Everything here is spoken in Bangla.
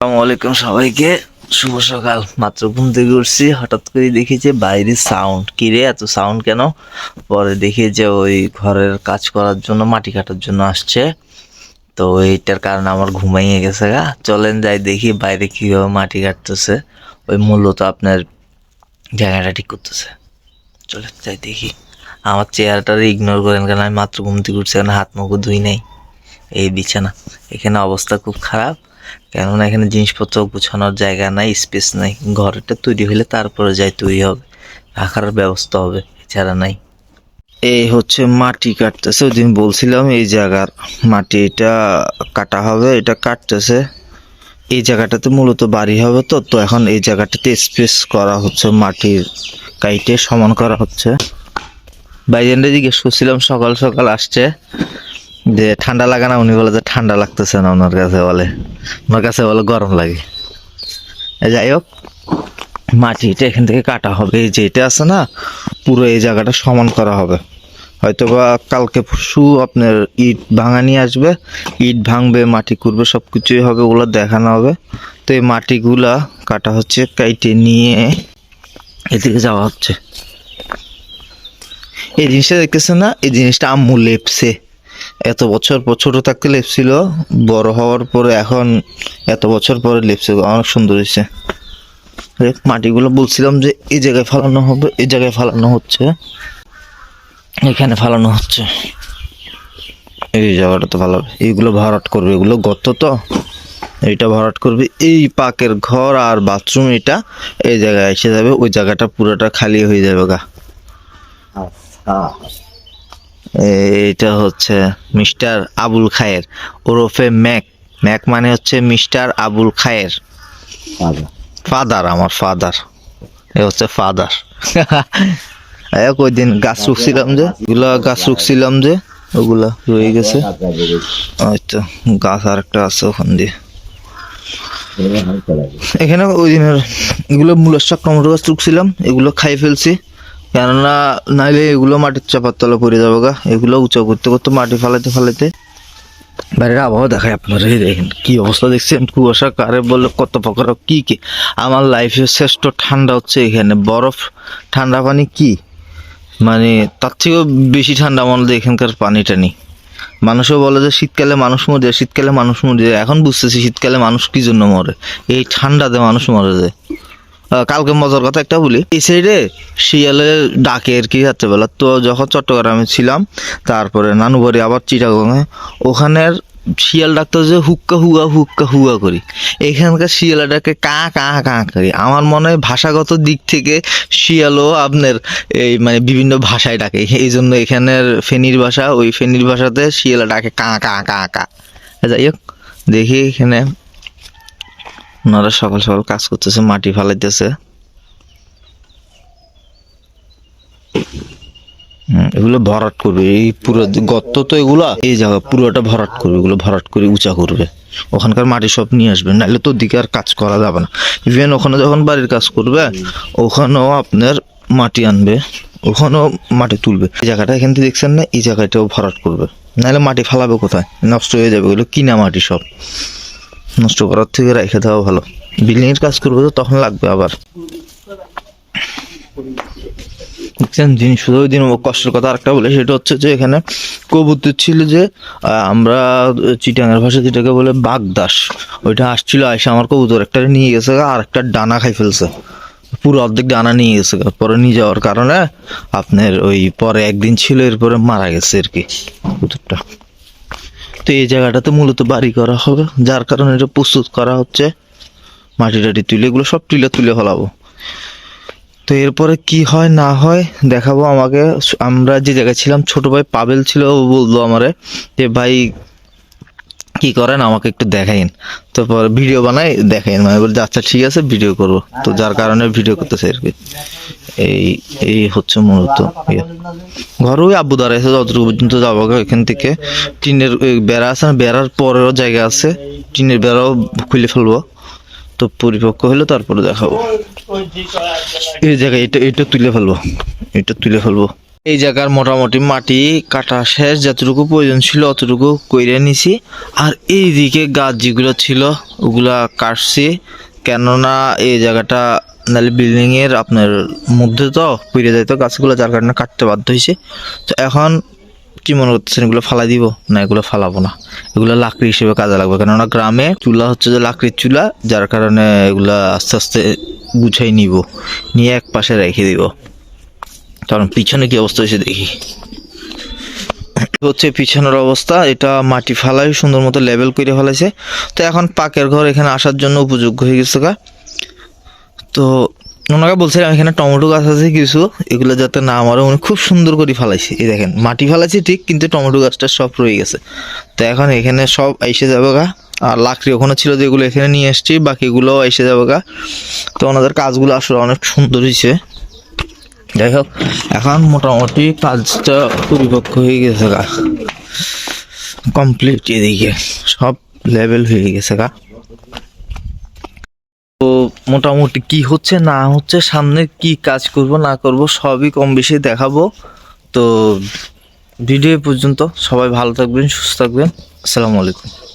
আসসালামু আলাইকুম সবাইকে। শুভ সকাল। মাত্র ঘুম থেকে উঠছি, হঠাৎ করে দেখি যে বাইরে সাউন্ড কিরে এত সাউন্ড কেন? পরে দেখি যে ওই ঘরের কাজ করার জন্য, মাটি কাটার জন্য আসছে। তো এইটার কারণে আমার ঘুমাইয়ে গেছে গা। চলেন যাই দেখি বাইরে কীভাবে মাটি কাটতেছে। ওই মূলত আপনার জায়গাটা ঠিক করতেছে। চলেন যাই দেখি। আমার চেয়ারটারে ইগনোর করেন কেন? আমি মাত্র ঘুম থেকে উঠছি হাত মুখ ধুই নাই। এই বিছানা। এখানে অবস্থা খুব খারাপ। কেননা এখানে জিনিসপত্র গুছানোর জায়গা নাই স্পেস নাই, ঘরটা তৈরি হলে তারপরে যাই তৈরি হবে, রাখার ব্যবস্থা হবে, এছাড়া নাই। এই হচ্ছে মাটি কাটতেছে ওই দিন বলছিলাম এই জায়গার মাটি এটা কাটা হবে, এটা কাটতেছে। এই জায়গাটাতে মূলত বাড়ি হবে তো তো এখন এই জায়গাটাতে স্পেস করা হচ্ছে, মাটির কাইটে সমান করা হচ্ছে। বাইজেন্ডে জিজ্ঞেস করছিলাম, সকাল সকাল আসছে। যে ঠান্ডা লাগে না, উনি বলে যে ঠান্ডা লাগতেছে না ওনার কাছে বলে। ওনার কাছে বলে গরম লাগে। যাই হোক মাটিটা এখান থেকে কাটা হবে। এই যে এটা আছে না, পুরো এই জায়গাটা সমান করা হবে। হয়তো বা কালকে পরশু আপনার ইট ভাঙা নিয়ে আসবে। ইট ভাঙবে, মাটি করবে সব কিছুই হবে, ওগুলো দেখানো হবে। তো এই মাটিগুলা কাটা হচ্ছে কাইটে নিয়ে এদিকে যাওয়া হচ্ছে। এই জিনিসটা দেখতেছে না? এই জিনিসটা আম্মু লেপছে। এত বছর পর ছোট থাকতে লেপছিল বড় হওয়ার পরে এখন এত বছর পরে লেপছে অনেক সুন্দর হয়েছে। মাটিগুলো বলছিলাম যে এই জায়গায় ফালানো হবে, এই জায়গায় ফালানো হচ্ছে। এখানে ফালানো হচ্ছে। এই জায়গাটা তো ভালো এইগুলো ভরাট করবে, এগুলো গর্ত তো। এইটা ভরাট করবে, এই পাকের ঘর আর বাথরুম এটা এই জায়গায় এসে যাবে, ওই জায়গাটা পুরোটা খালি হয়ে যাবে গা। এইটা হচ্ছে মিস্টার আবুল খায়ের ওরফে ম্যাক। ম্যাক মানে হচ্ছে মিস্টার আবুল খায়ের। ফাদার আমার ফাদার এ হচ্ছে ফাদার এক ওই দিন গাছ রুখছিলাম যে ওগুলা গাছ রুখছিলাম যে ওগুলা রয়ে গেছে। হয়তো গাছ আর একটা আছে ওখান দিয়ে। এখানে ওই দিনের এগুলো মূলের শাক টমেটো গাছ রুখছিলাম এগুলো খাই ফেলছি। কেননা নাইলে এগুলো মাটির চাপার তলা পড়ে যাবে গা। এগুলো উঁচু করতে করতে মাটি ফালাইতে ফালাইতে বাইরের আবহাওয়া দেখায় আপনারা। দেখেন, কি অবস্থা দেখছেন? কুয়াশা, কারে বলে কত প্রকার, কি কি? আমার লাইফের শ্রেষ্ঠ ঠান্ডা হচ্ছে এখানে। বরফ, ঠান্ডা পানি কি? মানে তার থেকেও বেশি ঠান্ডা মনে হয় এখানকার পানিটা নেই। মানুষও বলে যে শীতকালে মানুষ মরে যায় শীতকালে মানুষ মরে যায়। এখন বুঝতেছি শীতকালে মানুষ কি জন্য মরে? এই ঠান্ডাতে মানুষ মরে যায়। কালকে মজার কথা একটা বলি। এই সাইডে শিয়ালে ডাকে আর কি রাত্রেবেলা। তো যখন চট্টগ্রামে ছিলাম, তারপরে নানু বাড়ি, আবার চিটাগংয়ে ওখানের শিয়াল ডাকতে যে হুক্কা হুয়া হুক্কা হুয়া করি। এখানকার শিয়ালাটাকে কা কা কা করি। আমার মনে হয় ভাষাগত দিক থেকে শিয়ালও আপনার এই মানে বিভিন্ন ভাষায় ডাকে। এই জন্য এখানের ফেনীর ভাষা, ওই ফেনীর ভাষাতে শিয়ালা ডাকে কা কা কা কা। যাই হোক, দেখি এখানে ওনারা সকাল সকাল কাজ করতেছে, মাটি ফালাইতেছে। এগুলো ভরাট করবে। এই পুরো গর্ত তো এগুলা, এই জায়গা পুরোটা ভরাট করবে, এগুলো ভরাট করে উঁচা করবে। ওখানকার মাটি সব নিয়ে আসবে, নাহলে তো দিকে আর কাজ করা যাবে না। ইভেন ওখানে যখন বাড়ির কাজ করবে, ওখানেও আপনার মাটি আনবে, ওখানেও মাটি তুলবে। এই জায়গাটা এখান থেকে দেখছেন না? এই জায়গাটাও ভরাট করবে। নাহলে মাটি ফালাবে কোথায়? নষ্ট হয়ে যাবে, এগুলো কিনা মাটি সব। নষ্ট করার থেকে রেখে দেওয়া ভালো। বিল্ডিং এর কাজ করব তো তখন লাগবে আবার। দেখছেন জিনিস শুধু দিন কষ্টের কথা আরেকটা বলে, সেটা হচ্ছে যে এখানে কবুতর ছিল যে আমরা চিটাঙের ভাষা যেটাকে বলে বাগদাস। ওইটা আসছিল, আইসা আমার কবুতর একটা নিয়ে গেছে আর একটা ডানা খাই ফেলছে। পুরো অর্ধেক ডানা নিয়ে গেছে, পরে নিয়ে যাওয়ার কারণে আপনার ওই পরে একদিন ছিল, এরপরে মারা গেছে আর কি কবুতরটা। তো এই জায়গাটাতে মূলত বাড়ি করা হবে, যার কারণে এটা প্রস্তুত করা হচ্ছে। মাটি টাটি তুলে, এগুলো সব তুলে তুলে ফেলাবো। তো এরপরে কি হয়, না হয়, দেখাবো আমাকে। আমরা যে জায়গায় ছিলাম, ছোট ভাই পাবেল ছিল, ও বলল আমারে যে, ভাই, কি করেন? আমাকে একটু দেখাইন। তারপর ভিডিও বানাই, দেখাইন। মানে বলছে আচ্ছা ঠিক আছে, ভিডিও করব। তো যার কারণে ভিডিও করতেছে আর কি। এই এই হচ্ছে মূলত ইয়ে। ঘর ওই আব্বু এসে যতটুকু পর্যন্ত যাব এখান থেকে। টিনের বেড়া আছে না বেড়ার পরেও জায়গা আছে। টিনের বেড়াও খুলে ফেলব। তো পরিপক্ক হলে তারপরে দেখাবো। এই জায়গায় এটা এটা তুলে ফেলব। এটা তুলে ফেলব। এই জায়গার মোটামুটি মাটি কাটা শেষ, যতটুকু প্রয়োজন ছিল অতটুকু কইরে নিছি। আর এইদিকে গাছ যেগুলো ছিল, ওগুলা কাটছি। কেননা এই জায়গাটা নাহলে বিল্ডিং এর আপনার মধ্যে তো পড়ে যায় তো, গাছগুলো যার কারণে কাটতে বাধ্য হয়েছে। তো এখন কি মনে করতেছেন, এগুলো ফালাই দিব? না, এগুলো ফালাবো না। এগুলো লাকড়ি হিসেবে কাজে লাগবে। কেননা গ্রামে চুলা হচ্ছে যে লাকড়ির চুলা, যার কারণে এগুলা আস্তে আস্তে গুছাই নিব। নিয়ে এক পাশে রেখে দিব। কারণ পিছনে কি অবস্থা হয়েছে দেখি। হচ্ছে পিছনের অবস্থা, এটা মাটি ফালাই সুন্দর মতো লেভেল করে ফেলাইছে। তো এখন পাকের ঘর এখানে আসার জন্য উপযোগ্য হয়ে গেছে গা। তো ওনাকে বলছিলাম এখানে টমেটো গাছ আছে কিছু, এগুলো যাতে না আমারও উনি খুব সুন্দর করে ফালাইছে। এই দেখেন, মাটি ফালাইছে ঠিক, কিন্তু টমেটো গাছটা সব রয়ে গেছে। তো এখন এখানে সব এসে যাবে গা। আর লাকড়ি ওখানে ছিল যেগুলো এখানে নিয়ে এসছি, বাকিগুলোও এসে যাবে গা। তো ওনাদের কাজগুলো আসলে অনেক সুন্দর হয়েছে যাই হোক, এখন মোটামুটি কাজটা পরিপক্ক হয়ে গেছে গা। কমপ্লিট এদিকে, সব লেভেল হয়ে গেছে গা। মোটামুটি কি হচ্ছে, না হচ্ছে, সামনে কি কাজ করব, না করব, সবই কম বেশি দেখাবো। তো ভিডিও পর্যন্ত সবাই ভালো থাকবেন, সুস্থ থাকবেন। আসসালামু আলাইকুম।